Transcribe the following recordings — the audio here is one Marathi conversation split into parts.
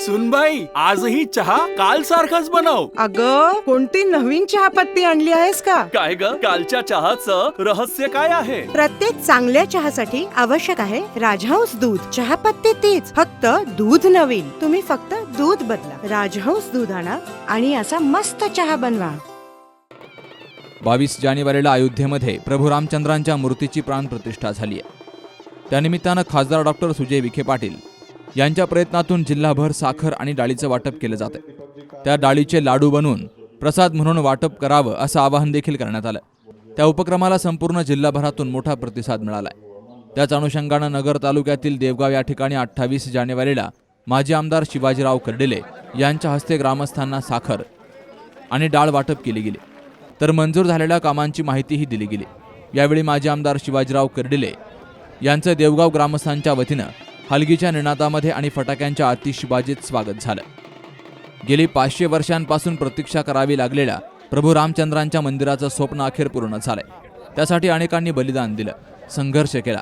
सुनबाई आजही चहा काल सारखाच बनव. अग कोणती नवीन चहापत्ती आणली आहेस का? काय ग? कालच्या चहाचं रहस्य काय आहे? प्रत्येक चांगल्या चहासाठी आवश्यक आहे राजहंस दूध. चहापत्ती तीच फक्त दूध नवीन. तुम्ही फक्त दूध बदला. राजहंस दूध आणा आणि असा मस्त चहा बनवा. बावीस जानेवारीला अयोध्येमध्ये प्रभू रामचंद्रांच्या मूर्तीची प्राणप्रतिष्ठा झाली आहे त्यानिमित्तानं खासदार डॉक्टर सुजय विखे पाटील यांच्या प्रयत्नातून जिल्हाभर साखर आणि डाळीचं वाटप केलं जात आहे त्या डाळीचे लाडू बनवून प्रसाद म्हणून वाटप करावं असं आवाहन देखील करण्यात आलं. त्या उपक्रमाला संपूर्ण जिल्हाभरातून मोठा प्रतिसाद मिळालाय. त्याच अनुषंगानं नगर तालुक्यातील देवगाव या ठिकाणी अठ्ठावीस जानेवारीला माजी आमदार शिवाजीराव कर्डिले यांच्या हस्ते ग्रामस्थांना साखर आणि डाळ वाटप केली गेली. तर मंजूर झालेल्या कामांची माहितीही दिली गेली. यावेळी माजी आमदार शिवाजीराव कर्डिले यांचं देवगाव ग्रामस्थांच्या वतीनं हलगीच्या निनादामध्ये आणि फटाक्यांच्या आतिषबाजीत स्वागत झालं. गेली पाचशे वर्षांपासून प्रतीक्षा करावी लागलेल्या प्रभू रामचंद्रांच्या मंदिराचं स्वप्न अखेर पूर्ण झालंय. त्यासाठी अनेकांनी बलिदान दिलं संघर्ष केला.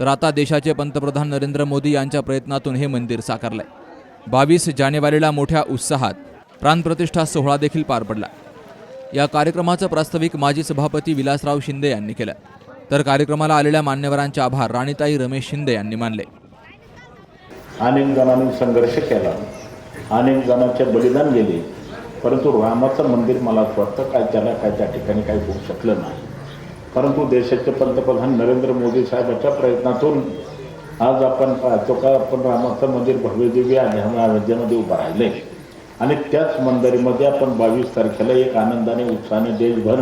तर आता देशाचे पंतप्रधान नरेंद्र मोदी यांच्या प्रयत्नातून हे मंदिर साकारलंय. बावीस जानेवारीला मोठ्या उत्साहात प्राणप्रतिष्ठा सोहळा देखील पार पडला. या कार्यक्रमाचं प्रास्ताविक माजी सभापती विलासराव शिंदे यांनी केलं. तर कार्यक्रमाला आलेल्या मान्यवरांचे आभार राणीताई रमेश शिंदे यांनी मानले. अनेक जणांनी संघर्ष केला. अनेक जणांचे बलिदान गेले. परंतु रामाचं मंदिर मला असं वाटतं काय त्याला काय त्या ठिकाणी काही होऊ शकलं नाही. परंतु देशाचे पंतप्रधान नरेंद्र मोदी साहेबांच्या प्रयत्नातून आज आपण पाहतो का आपण रामाचं मंदिर भव्यदेवी आणि अयोध्येमध्ये उभं राहिले. आणि त्याच मंदिरामध्ये आपण बावीस तारखेला एक आनंदाने उत्साहाने देशभर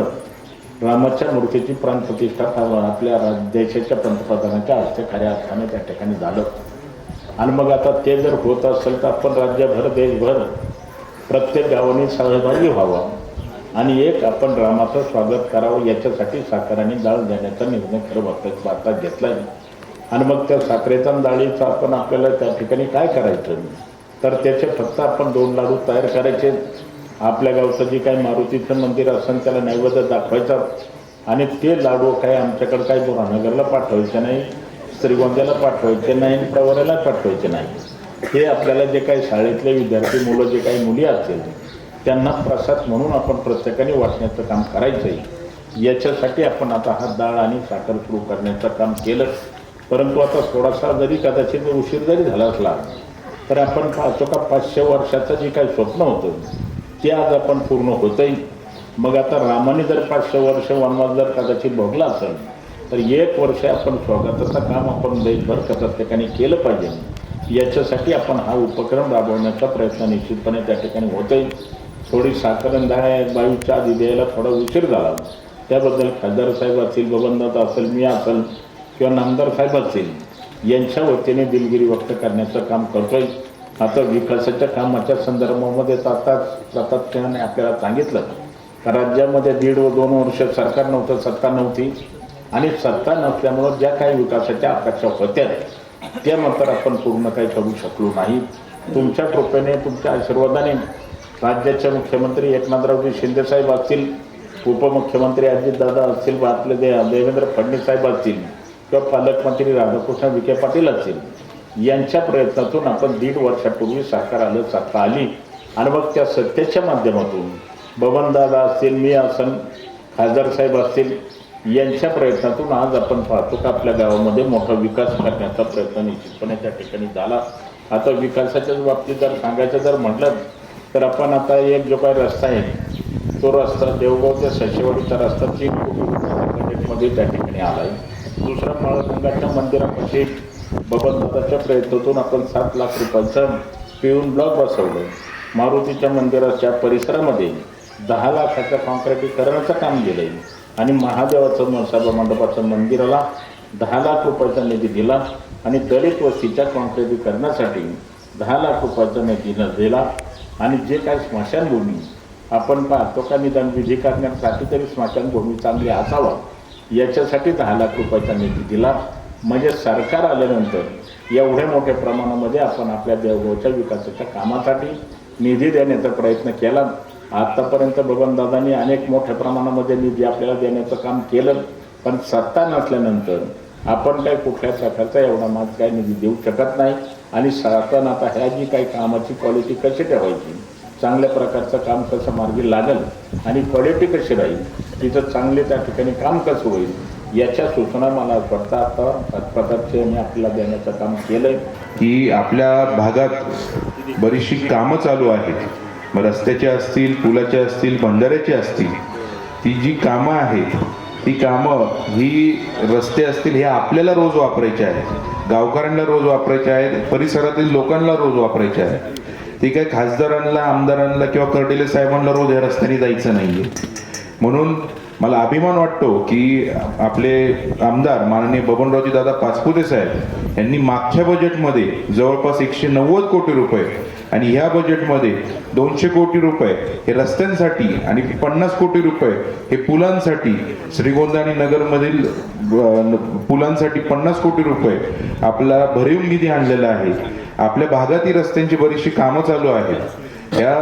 रामाच्या मूर्तीची प्राणप्रतिष्ठा आपल्या रा- देशाच्या पंतप्रधानाच्या हस्ते खऱ्या अर्थाने त्या ठिकाणी झालं. आणि मग आता ते जर होत असेल तर आपण राज्यभर देशभर प्रत्येक गावाने सहभागी व्हावा. आणि एक आपण रामाचं स्वागत करावं याच्यासाठी साखराने डाळ देण्याचा निर्णय खरं भारतात भारतात घेतला आहे आणि मग त्या साखरेचा डाळीचा आपण आपल्याला त्या ठिकाणी काय करायचं? तर त्याचे फक्त आपण दोन लाडू तयार करायचे. आपल्या गावचं जे काही मारुतीचं मंदिर असेल त्याला नैवेद्य दाखवायचा. आणि ते लाडू काय आमच्याकडे काय बुरानगरला पाठवायचं नाही. श्रीगोंद्याला पाठवायचे नाही आणि प्रवऱ्याला पाठवायचे नाही. हे आपल्याला जे काही शाळेतले विद्यार्थी मुलं जे काही मुली असतील त्यांना प्रसाद म्हणून आपण प्रत्येकाने वाटण्याचं काम करायचं आहे याच्यासाठी आपण आता हा डाळ आणि साखर सुरू करण्याचं काम केलं. परंतु आता थोडासा जरी कदाचित उशीर जरी झाला असला तर आपण पाहतो का पाचशे वर्षाचं जे काही स्वप्न होतं ते आज आपण पूर्ण होतंय. मग आता रामाने जर पाचशे वर्ष वनवास जर कदाचित भोगला असेल तर एक वर्ष आपण स्वागताचं काम आपण देशभर कसं ठिकाणी केलं पाहिजे. याच्यासाठी आपण हा उपक्रम राबवण्याचा प्रयत्न निश्चितपणे त्या ठिकाणी होतोय. थोडी साखर आणि बायूच्या आधी द्यायला थोडा उशीर झाला. त्याबद्दल खासदार साहेब असतील बबनदादा असेल मी असेल किंवा नामदार साहेब असतील यांच्या वतीने दिलगिरी व्यक्त करण्याचं काम करतोय. आता विकासाच्या कामाच्या संदर्भामध्ये आता सातत्याने आपल्याला सांगितलं. राज्यामध्ये दीड व दोन वर्ष सरकार नव्हतं सत्ता नव्हती. आणि सत्ता नसल्यामुळं ज्या काही विकासाच्या अपेक्षा होत्या त्या मात्र आपण पूर्ण काही करू शकलो नाही. तुमच्या कृपेने तुमच्या आशीर्वादाने राज्याचे मुख्यमंत्री एकनाथरावजी शिंदेसाहेब असतील उपमुख्यमंत्री अजितदादा असतील आपले दे देवेंद्र फडणवीस साहेब असतील किंवा पालकमंत्री राधाकृष्ण विखे पाटील असतील यांच्या प्रयत्नातून आपण दीड वर्षापूर्वी साकार आलं सत्ता आली. आणि मग त्या सत्तेच्या माध्यमातून बबनदादा असतील मी असन खासदार साहेब असतील यांच्या प्रयत्नातून आज आपण पाहतो का आपल्या गावामध्ये मोठा विकास करण्याचा प्रयत्न निश्चितपणे त्या ठिकाणी झाला. आता विकासाच्याच बाबतीत जर सांगायचं जर म्हटलं तर आपण आता एक जो काही रस्ता आहे तो रस्ता देवगाव ते सशेवाडीचा रस्ता तीन कोटी रुपयाच्या बजेटमध्ये त्या ठिकाणी आला आहे दुसरा मळगंगाच्या मंदिरापाशी बबनदादाच्या प्रयत्नातून आपण सात लाख रुपयांचं पिऊन ब्लॉक बसवलं. मारुतीच्या मंदिराच्या परिसरामध्ये दहा लाखाचं कॉन्क्रिटीकरणाचं काम गेलं आहे आणि महादेवाचं सभा मंडपाचं मंदिराला दहा लाख रुपयाचा निधी दिला आणि दलित वस्तीच्या कॉन्क्रिटीकरणासाठी दहा लाख रुपयाचा निधी दिला. आणि जे काय स्मशानभूमी आपण पाहतो का निदान विधी करण्यासाठी तरी स्मशानभूमी चांगली असावा. याच्यासाठी दहा लाख रुपयाचा निधी दिला. म्हणजे सरकार आल्यानंतर एवढ्या मोठ्या प्रमाणामध्ये आपण आपल्या देवगावच्या विकासाच्या कामासाठी निधी देण्याचा प्रयत्न केला. आत्तापर्यंत बबनदादांनी अनेक मोठ्या प्रमाणामध्ये निधी आपल्याला देण्याचं काम केलं पण सत्ता नसल्यानंतर आपण काही कुठल्या प्रकारचा एवढा माग काय निधी देऊ शकत नाही. आणि साधारण आता ह्या जी काही कामाची क्वालिटी कशी ठेवायची? चांगल्या प्रकारचं काम कसं मार्गी लागेल? आणि क्वालिटी कशी राहील? तिथं चांगले त्या ठिकाणी काम कसं होईल? याच्या सूचना मला वाटतं आता पदार्थाने आपल्याला देण्याचं काम केलं की आपल्या भागात बरीचशी कामं चालू आहेत. मग रस्त्याचे असतील पुलाचे असतील बंधाऱ्याचे असतील ती जी कामं आहेत ती कामं ही रस्ते असतील हे आपल्याला रोज वापरायचे आहेत. गावकऱ्यांना रोज वापरायचे आहेत परिसरातील लोकांना रोज वापरायचे आहेत. ते काय खासदारांना आमदारांना किंवा कर्डिले साहेबांना रोज या रस्त्याने जायचं नाही आहे म्हणून मला अभिमान वाटतो की आपले आमदार माननीय बबनरावजी दादा पाचपुते साहेब यांनी मागच्या बजेटमध्ये जवळपास एकशे नव्वद कोटी रुपये आणि ह्या बजेटमध्ये दोनशे कोटी रुपये हे रस्त्यांसाठी आणि पन्नास कोटी रुपये हे पुलांसाठी श्रीगोंदा आणि नगरमधील पुलांसाठी पन्नास कोटी रुपये आपला भरीव निधी आणलेला आहे. आपल्या भागात ही रस्त्यांची बरीचशी कामं चालू आहेत. या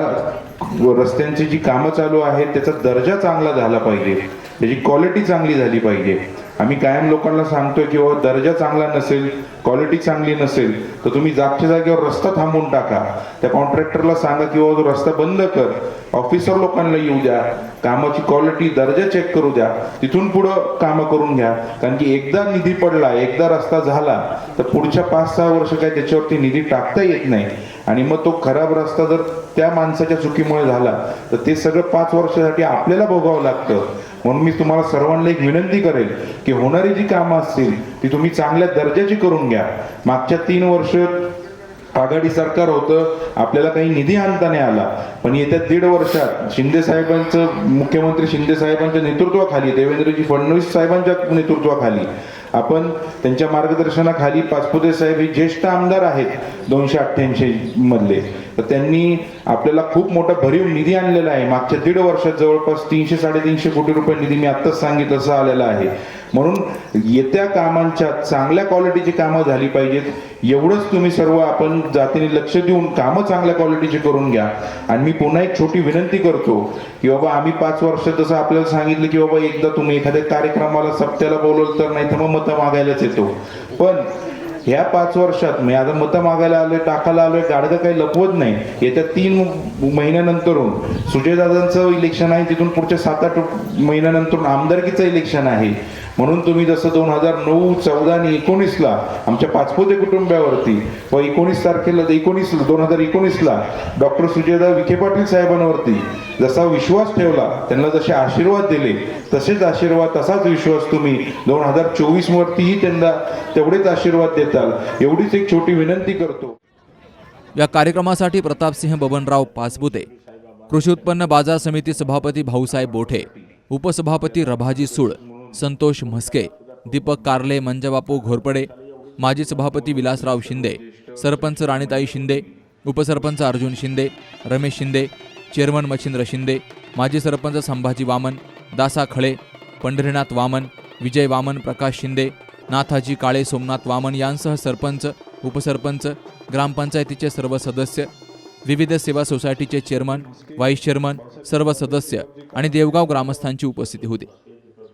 रस्त्यांची जी कामं चालू आहेत त्याचा दर्जा चांगला झाला पाहिजे. त्याची क्वालिटी चांगली झाली पाहिजे. आम्ही कायम लोकांना सांगतोय की बाबा दर्जा चांगला नसेल क्वालिटी चांगली नसेल तर तुम्ही जागच्या जागेवर रस्ता थांबवून टाका. त्या कॉन्ट्रॅक्टरला सांगा की बाबा तो रस्ता बंद कर. ऑफिसर लोकांना येऊ द्या. कामाची क्वालिटी दर्जा चेक करू द्या. तिथून पुढं कामं करून घ्या. कारण की एकदा निधी पडला एकदा रस्ता झाला तर पुढच्या पाच सहा वर्ष काय त्याच्यावरती निधी टाकता येत नाही. आणि मग तो खराब रस्ता जर त्या माणसाच्या चुकीमुळे झाला तर ते सगळं पाच वर्षासाठी आपल्याला भोगावं लागतं. म्हणून मी तुम्हाला सर्वांना एक विनंती करेल की होणारी जी कामं असतील ती तुम्ही चांगल्या दर्जाची करून घ्या. मागच्या तीन वर्ष आघाडी सरकार होतं आपल्याला काही निधी आणता नाही आला. पण येत्या दीड वर्षात शिंदे साहेबांचं मुख्यमंत्री शिंदे साहेबांच्या नेतृत्वाखाली देवेंद्रजी फडणवीस साहेबांच्या नेतृत्वाखाली आपण त्यांच्या मार्गदर्शनाखाली पाचपुते साहेब हे ज्येष्ठ आमदार आहेत दोनशे अठ्ठ्याऐंशी मधले. तर त्यांनी आपल्याला खूप मोठा भरीव निधी आणलेला आहे. मागच्या दीड वर्षात जवळपास तीनशे साडेतीनशे कोटी रुपये निधी मी आत्ताच सांगितलं असं आलेला आहे. म्हणून येत्या कामांच्या चांगल्या क्वालिटीची कामं झाली पाहिजेत. एवढंच तुम्ही सर्व आपण जातीने लक्ष देऊन कामं चांगल्या क्वालिटीची करून घ्या. आणि मी पुन्हा एक छोटी विनंती करतो की बाबा आम्ही पाच वर्ष जसं आपल्याला सांगितलं की बाबा एकदा तुम्ही एखाद्या कार्यक्रमाला सप्त्याला बोलवलं तर नाही तर मग मतं मागायलाच येतो. पण ह्या पाच वर्षात मी आता मतं मागायला आलोय टाकायला आलोय गाडगं काही लपवत नाही. येत्या तीन महिन्यानंतरून सुजयदादांचं इलेक्शन आहे तिथून पुढच्या सात आठ महिन्यानंतरून आमदारकीचं इलेक्शन आहे. म्हणून तुम्ही जसं दोन हजार नऊ चौदा आणि एकोणीसला आमच्या पाचपोते कुटुंबावरती व एकोणीस तारखेला एकोणीस दोन हजार एकोणीसला डॉक्टर सुजयदा विखे पाटील साहेबांवरती जसा विश्वास ठेवला त्यांना जसे आशीर्वाद दिले तसेच आशीर्वाद तसाच विश्वास तुम्ही दोन हजार चोवीसवरतीही त्यांना तेवढेच आशीर्वाद देताल. एवढीच एक छोटी विनंती करतो. या कार्यक्रमासाठी प्रतापसिंह बबनराव पाचपुते कृषी उत्पन्न बाजार समिती सभापती भाऊसाहेब बोठे उपसभापती रभाजी सुळ संतोष म्हस्के दीपक कारले मंजबापू घोरपडे माजी सभापती विलासराव शिंदे सरपंच राणीताई शिंदे उपसरपंच अर्जुन शिंदे रमेश शिंदे चेअरमन मच्छिंद्र शिंदे माजी सरपंच संभाजी वामन दासा खळे पंढरीनाथ वामन विजय वामन प्रकाश शिंदे नाथाजी काळे सोमनाथ वामन यांसह सरपंच उपसरपंच ग्रामपंचायतीचे सर्व सदस्य विविध सेवा सोसायटीचे चेअरमन व्हाईस चेअरमन सर्व सदस्य आणि देवगाव ग्रामस्थांची उपस्थिती होती.